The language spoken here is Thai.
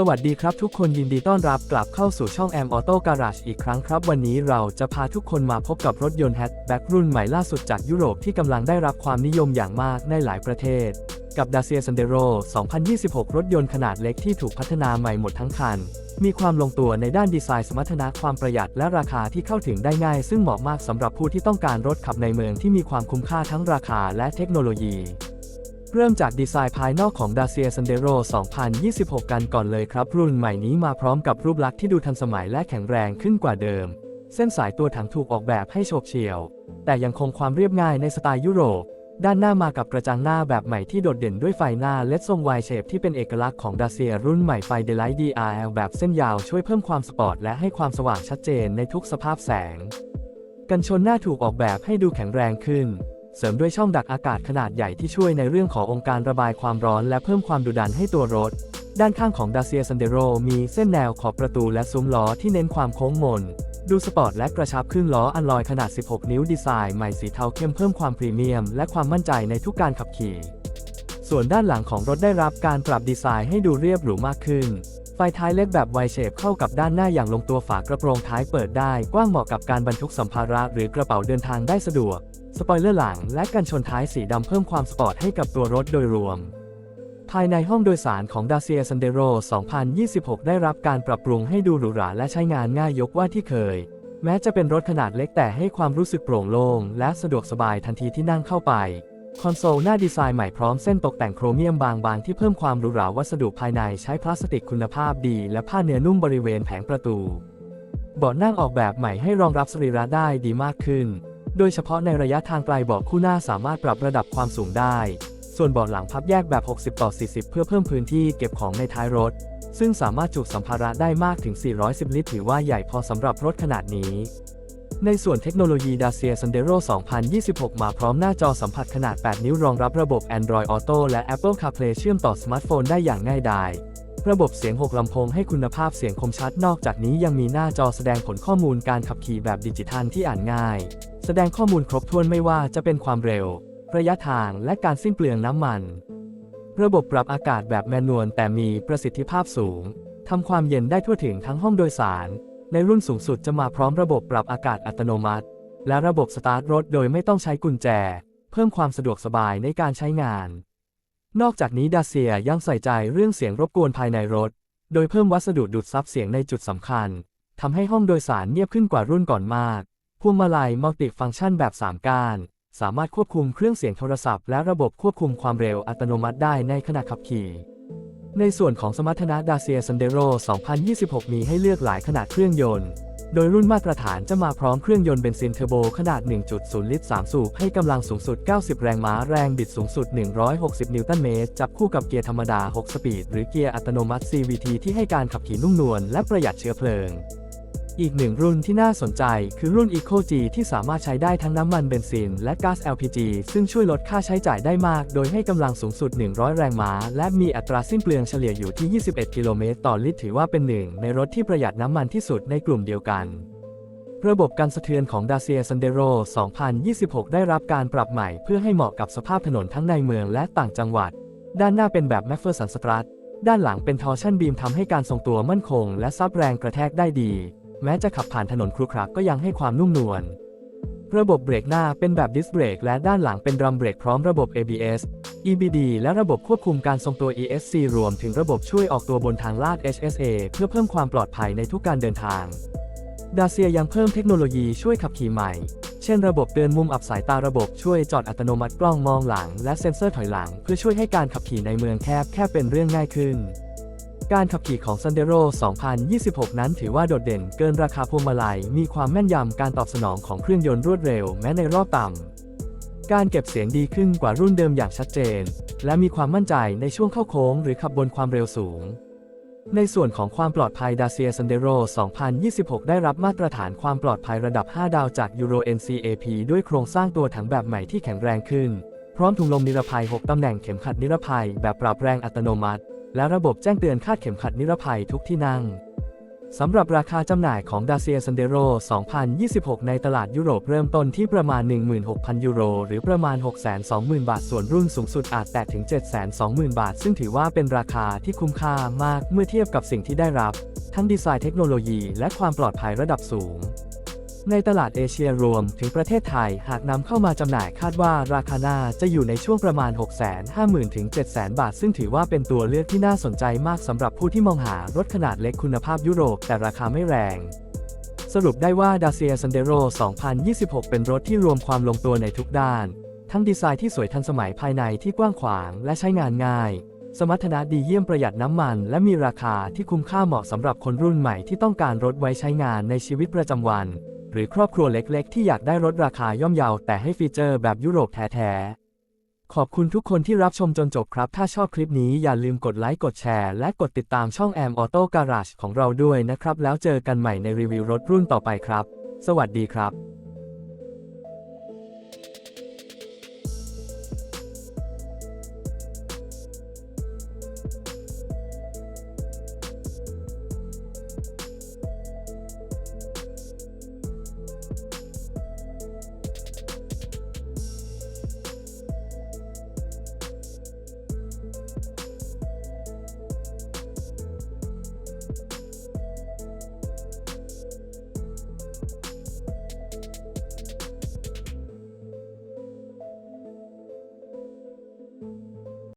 สวัสดีครับทุกคนยินดีต้อนรับกลับเข้าสู่ช่องแอมออโต้การา e อีกครั้งครับ วันนี้เราจะพาทุกคนมาพบกับรถยนต์แฮชแบ็กรุ่นใหม่ล่าสุดจากยุโรปที่กำลังได้รับความนิยมอย่างมากในหลายประเทศ กับ Dacia Sandero 2026 รถยนต์ขนาดเล็กที่ถูกพัฒนาใหม่หมดทั้งคัน มีความลงตัวในด้านดีไซน์สมรรถนะความประหยัดและราคาที่เข้าถึงได้ง่าย ซึ่งเหมาะมากสำหรับผู้ที่ต้องการรถขับในเมืองที่มีความคุ้มค่าทั้งราคาและเทคโนโลยี เริ่มจากดีไซน์ภายนอกของ Dacia Sandero 2026 กันก่อนเลยครับ รุ่นใหม่นี้มาพร้อมกับรูปลักษณ์ที่ดูทันสมัยและแข็งแรงขึ้นกว่าเดิม เส้นสายตัวถังถูกออกแบบให้โฉบเฉี่ยว แต่ยังคงความเรียบง่ายในสไตล์ยุโรป ด้านหน้ามากับกระจังหน้าแบบใหม่ที่โดดเด่นด้วยไฟหน้าเลดทรงวายเชฟที่เป็นเอกลักษณ์ของ Dacia รุ่นใหม่ไฟ Daylight DRL แบบเส้นยาวช่วยเพิ่มความสปอร์ตและให้ความสว่างชัดเจนในทุกสภาพแสง กันชนหน้าถูกออกแบบให้ดูแข็งแรงขึ้น เสริมด้วยช่องดักอากาศขนาดใหญ่ที่ช่วยในเรื่องขององค์การระบายความร้อนและเพิ่มความดุดันให้ตัวรถ ด้านข้างของ Dacia Sandero มีเส้นแนวขอบประตูและซุ้มล้อที่เน้นความโค้งมน ดูสปอร์ตและกระชับครึ่งล้ออันลอยขนาด 16 นิ้วดีไซน์ใหม่สีเทาเข้มเพิ่มความพรีเมียม และความมั่นใจในทุกการขับขี่ ส่วนด้านหลังของรถได้รับการปรับดีไซน์ให้ดูเรียบหรูมากขึ้นไฟท้ายเล็กแบบไวเชฟเข้ากับด้านหน้าอย่างลงตัวฝากระโปรงท้ายเปิดได้ กว้างเหมาะกับการบรรทุกสัมภาระหรือกระเป๋าเดินทางได้สะดวก สปอยเลอร์หลังและกันชนท้ายสีดำเพิ่มความสปอร์ตให้กับตัวรถโดยรวม ภายในห้องโดยสารของ Dacia Sandero 2026 ได้รับการปรับปรุงให้ดูหรูหราและใช้งานง่ายยกว่าที่เคย แม้จะเป็นรถขนาดเล็กแต่ให้ความรู้สึกโปร่งโล่งและสะดวกสบายทันทีที่นั่งเข้าไป คอนโซลหน้าดีไซน์ใหม่พร้อมเส้นตกแต่งโครเมียมบางๆที่เพิ่มความหรูหราวัสดุภายในใช้พลาสติกคุณภาพดี และผ้าเนื้อนุ่มบริเวณแผงประตูเบาะนั่งออกแบบใหม่ให้รองรับสรีระได้ดีมากขึ้น โดยเฉพาะในระยะทางไกลเบาะคู่หน้าสามารถปรับระดับความสูงได้ ส่วนเบาะหลังพับแยกแบบ 60 ต่อ 40 เพื่อเพิ่มพื้นที่เก็บของในท้ายรถ ซึ่งสามารถจุสัมภาระได้มากถึง 410 ลิตร ถือว่าใหญ่พอสำหรับรถขนาดนี้ ในส่วนเทคโนโลยี Dacia Sandero 2026 มาพร้อมหน้าจอสัมผัสขนาด 8 นิ้วรองรับระบบ Android Auto และ Apple CarPlay เชื่อมต่อสมาร์ทโฟนได้อย่างง่ายดายระบบเสียง 6 ลำโพงให้คุณภาพเสียงคมชัด นอกจากนี้ยังมีหน้าจอแสดงผลข้อมูลการขับขี่แบบดิจิทัลที่อ่านง่าย แสดงข้อมูลครบถ้วนไม่ว่าจะเป็นความเร็ว ระยะทางและการสิ้นเปลืองน้ำมัน ระบบปรับอากาศแบบแมนนวลแต่มีประสิทธิภาพสูงทำความเย็นได้ทั่วถึงทั้งห้องโดยสาร ในรุ่นสูงสุดจะมาพร้อมระบบปรับอากาศอัตโนมัติ และระบบสตาร์ทรถโดยไม่ต้องใช้กุญแจ เพิ่มความสะดวกสบายในการใช้งาน นอกจากนี้ดาเซียยังใส่ใจเรื่องเสียงรบกวนภายในรถ โดยเพิ่มวัสดุดูดซับเสียงในจุดสำคัญทำให้ห้องโดยสารเงียบขึ้นกว่ารุ่นก่อนมาก พวงมาลัยมัลติฟังก์ชันแบบ 3 กานสามารถควบคุมเครื่องเสียงโทรศัพท์ และระบบควบคุมความเร็วอัตโนมัติได้ในขณะขับขี่ในส่วนของสมรรถนะ Dacia Sandero 2026 มีให้เลือกหลายขนาดเครื่องยนต์ โดยรุ่นมาตรฐานจะมาพร้อมเครื่องยนต์เบนซินเทอร์โบขนาด 1.0 ลิตร 3 สูบ ให้กำลังสูงสุด 90 แรงม้า แรงบิดสูงสุด 160 นิวตันเมตร จับคู่กับเกียร์ธรรมดา 6 สปีด หรือเกียร์อัตโนมัติ CVT ที่ให้การขับขี่นุ่มนวลและประหยัดเชื้อเพลิง อีกหนึ่งรุ่นที่น่าสนใจคือรุ่น Eco G ที่สามารถใช้ได้ทั้งน้ำมันเบนซินและก๊าซ LPG ซึ่งช่วยลดค่าใช้จ่ายได้มาก โดยให้กำลังสูงสุด 100 แรงม้า และมีอัตราสิ้นเปลืองเฉลี่ยอยู่ที่ 21 กิโลเมตรต่อลิตร ถือว่าเป็นหนึ่งในรถที่ประหยัดน้ำมันที่สุดในกลุ่มเดียวกันระบบการสะเทือนของ Dacia Sandero 2026 ได้รับการปรับใหม่เพื่อให้เหมาะกับสภาพถนนทั้งในเมืองและต่างจังหวัด ด้านหน้าเป็นแบบ Macpherson Strut ด้านหลังเป็น Torsion Beam ทำให้การทรงตัวมั่นคงและซับแรงกระแทกได้ดี แม้จะขับผ่านถนนครุขระก็ยังให้ความนุ่มนวล ระบบเบรกหน้าเป็นแบบดิสเบรกและด้านหลังเป็นดรัมเบรกพร้อมระบบ ABS EBD และระบบควบคุมการทรงตัว ESC รวมถึงระบบช่วยออกตัวบนทางลาด HSA เพื่อเพิ่มความปลอดภัยในทุกการเดินทาง ดาเซียยังเพิ่มเทคโนโลยีช่วยขับขี่ใหม่ เช่นระบบเตือนมุมอับสายตาระบบช่วยจอดอัตโนมัติกล้องมองหลัง และเซ็นเซอร์ถอยหลัง เพื่อช่วยให้การขับขี่ในเมืองแคบแค่เป็นเรื่องง่ายขึ้น การขับขี่ของ Sandero 2026 นั้นถือว่าโดดเด่นเกินราคาพวงมาลัย มีความแม่นยำการตอบสนองของเครื่องยนต์รวดเร็วแม้ในรอบต่ำ การเก็บเสียงดีขึ้นกว่ารุ่นเดิมอย่างชัดเจน และมีความมั่นใจในช่วงเข้าโค้งหรือขับบนความเร็วสูง ในส่วนของความปลอดภัย Dacia Sandero 2026 ได้รับมาตรฐานความปลอดภัยระดับ 5 ดาวจาก Euro NCAP ด้วยโครงสร้างตัวถังแบบใหม่ที่แข็งแรงขึ้น พร้อมถุงลมนิรภัย 6 ตำแหน่งเข็มขัดนิรภัยแบบปรับแรงอัตโนมัติ และระบบแจ้งเตือนคาดเข็มขัดนิรภัยทุกที่นั่ง สำหรับราคาจำหน่ายของ Dacia Sandero 2026 ในตลาดยุโรปเริ่มต้นที่ประมาณ 16,000 ยูโร หรือประมาณ 620,000 บาท ส่วนรุ่นสูงสุดอาจแตะถึง 720,000 บาท ซึ่งถือว่าเป็นราคาที่คุ้มค่ามากเมื่อเทียบกับสิ่งที่ได้รับ ทั้งดีไซน์เทคโนโลยีและความปลอดภัยระดับสูง ในตลาดเอเชียรวมถึงประเทศไทย หากนำเข้ามาจำหน่ายคาดว่าราคาหน่าจะอยู่ในช่วงประมาณ 650,000ถึง700,000 บาท ซึ่งถือว่าเป็นตัวเลือกที่น่าสนใจมากสำหรับผู้ที่มองหารถขนาดเล็กคุณภาพยุโรปแต่ราคาไม่แรงสรุปได้ว่า Dacia Sandero 2026 เป็นรถที่รวมความลงตัวในทุกด้าน ทั้งดีไซน์ที่สวยทันสมัยภายในที่กว้างขวางและใช้งานง่าย สมรรถนะดีเยี่ยมประหยัดน้ำมัน และมีราคาที่คุ้มค่าเหมาะสำหรับคนรุ่นใหม่ที่ต้องการรถไว้ใช้งานในชีวิตประจำวัน หรือครอบครัวเล็กๆ ที่อยากได้รถราคาย่อมเยาแต่ให้ฟีเจอร์แบบยุโรปแท้ๆ ขอบคุณทุกคนที่รับชมจนจบครับ ถ้าชอบคลิปนี้อย่าลืมกดไลค์กดแชร์ และกดติดตามช่องแอมออโต้การาชของเราด้วยนะครับ แล้วเจอกันใหม่ในรีวิวรถรุ่นต่อไปครับ สวัสดีครับ